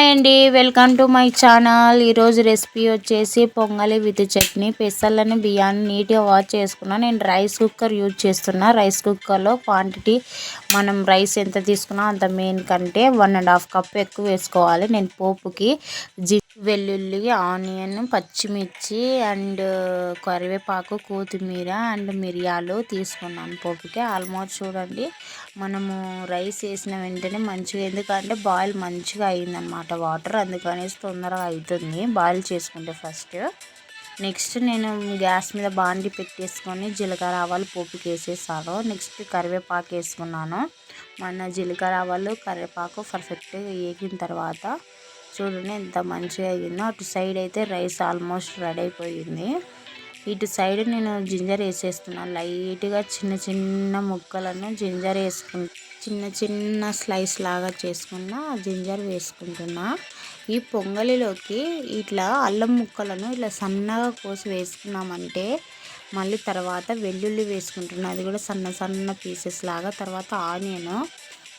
Hi అండి welcome to my channel. ఈరోజు recipe వచ్చేసి పొంగలి విత్ చట్నీ. పెసల్లని బియ్యాన్ని నీట్గా వాష్ చేసుకున్నా. నేను రైస్ కుక్కర్ యూజ్ చేస్తున్నా. రైస్ కుక్కర్లో క్వాంటిటీ మనం రైస్ ఎంత తీసుకున్నా అంత మెయిన్ కంటే వన్ అండ్ హాఫ్ కప్ ఎక్కువ వేసుకోవాలి. నేను పోపుకి జీ వెల్లుల్లి ఆనియన్ పచ్చిమిర్చి అండ్ కరివేపాకు కొత్తిమీర అండ్ మిరియాలు తీసుకున్నాను పోపుకి. ఆల్మోస్ట్ చూడండి మనము రైస్ వేసిన వెంటనే మంచిగా ఎందుకంటే బాయిల్ మంచిగా అయిందనమాట వాటర్ అందుకనేసి తొందరగా అవుతుంది బాయిల్ చేసుకుంటే ఫస్ట్. నెక్స్ట్ నేను గ్యాస్ మీద బాండి పెట్టేసుకొని జీలకర్ర ఆవాలు పోపుకి వేసేసాను. నెక్స్ట్ కరివేపాకు వేసుకున్నాను. మన జీలకర్ర ఆవాలు కరివేపాకు పర్ఫెక్ట్గా వేగిన తర్వాత చూడండి ఎంత మంచిగా అయ్యిందో. అటు సైడ్ అయితే రైస్ ఆల్మోస్ట్ రెడీ అయిపోయింది. ఇటు సైడ్ నేను జింజర్ వేసేస్తున్నాను లైట్గా చిన్న చిన్న ముక్కలను జింజర్ వేసుకుంటా చిన్న చిన్న స్లైస్ లాగా చేసుకున్న జింజర్ వేసుకుంటున్నా. ఈ పొంగలిలోకి ఇట్లా అల్లం ముక్కలను ఇట్లా సన్నగా కోసి వేసుకున్నామంటే మళ్ళీ తర్వాత వెల్లుల్లి వేసుకుంటున్నా. అది కూడా సన్న సన్న పీసెస్ లాగా. తర్వాత ఆనియన్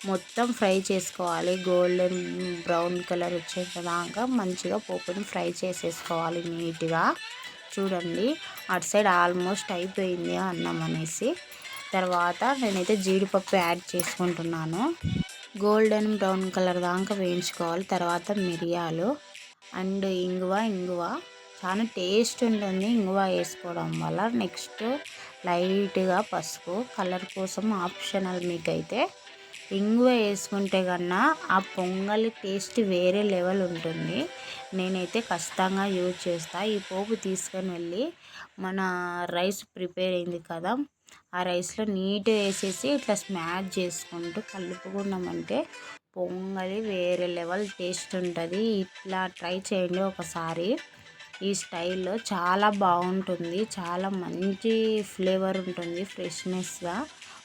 మొత్తం ఫ్రై చేసుకోవాలి. గోల్డెన్ బ్రౌన్ కలర్ వచ్చేదాకా మంచిగా పోపుని ఫ్రై చేసేసుకోవాలి నీట్గా. చూడండి అటు సైడ్ ఆల్మోస్ట్ అయిపోయింది అన్నం అనేసి. తర్వాత నేనైతే జీడిపప్పు యాడ్ చేసుకుంటున్నాను. గోల్డెన్ బ్రౌన్ కలర్ దాకా వేయించుకోవాలి. తర్వాత మిరియాలు అండ్ ఇంగువ ఇంగువ. చాలా టేస్ట్ ఉంటుంది ఇంగువ వేసుకోవడం వల్ల. నెక్స్ట్ లైట్గా పసుపు. కలర్ కోసం ఆప్షనల్ మీకైతే ఇంగువ వేసుకుంటే కన్నా ఆ పొంగలి టేస్ట్ వేరే లెవెల్ ఉంటుంది. నేనైతే ఖచ్చితంగా యూజ్ చేస్తా. ఈ పోపు తీసుకొని వెళ్ళి మన రైస్ ప్రిపేర్ అయింది కదా ఆ రైస్లో నీట్గా వేసేసి ఇట్లా స్మాష్ చేసుకుంటూ కలుపుకున్నామంటే పొంగలి వేరే లెవెల్ టేస్ట్ ఉంటుంది. ఇట్లా ట్రై చేయండి ఒకసారి. ఈ స్టైల్లో చాలా బాగుంటుంది. చాలా మంచి ఫ్లేవర్ ఉంటుంది ఫ్రెష్నెస్గా.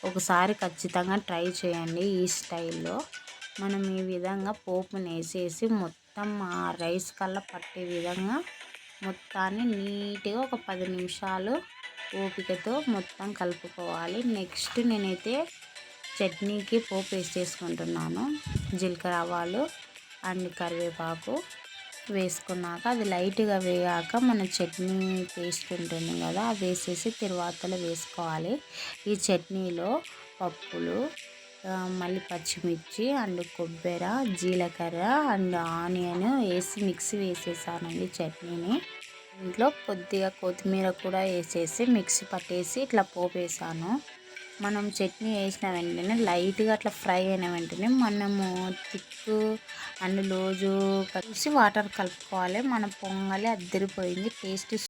ఒకసారి ఖచ్చితంగా ట్రై చేయండి ఈ స్టైల్లో. మనం ఈ విధంగా పోపుని వేసేసి మొత్తం ఆ రైస్ కల్లా పట్టే విధంగా మొత్తాన్ని నీట్గా ఒక పది నిమిషాలు ఓపికతో మొత్తం కలుపుకోవాలి. నెక్స్ట్ నేనైతే చట్నీకి పోపు వేసేసుకుంటున్నాను. జీలకర్ర ఆవాలు అండ్ కరివేపాకు. వేసుకున్నాక అది లైట్గా వేయాక మన చట్నీ పేస్ట్ ఉంటుంది కదా అది వేసేసి తిరువాతలో వేసుకోవాలి. ఈ చట్నీలో పప్పులు మళ్ళీ పచ్చిమిర్చి అండ్ కొబ్బరి జీలకర్ర అండ్ ఆనియన్ వేసి మిక్సీ వేసేసానండి చట్నీని. ఇంట్లో కొద్దిగా కొత్తిమీర కూడా వేసేసి మిక్సీ పట్టేసి ఇట్లా పోపేసాను. మనం చట్నీ వేసిన వెంటనే లైట్గా అట్లా ఫ్రై అయిన వెంటనే మనము తిక్కు అండ్ లోజు కలిసి వాటర్ కలుపుకోవాలి. మన పొంగలి అద్దరిపోయింది. టేస్ట్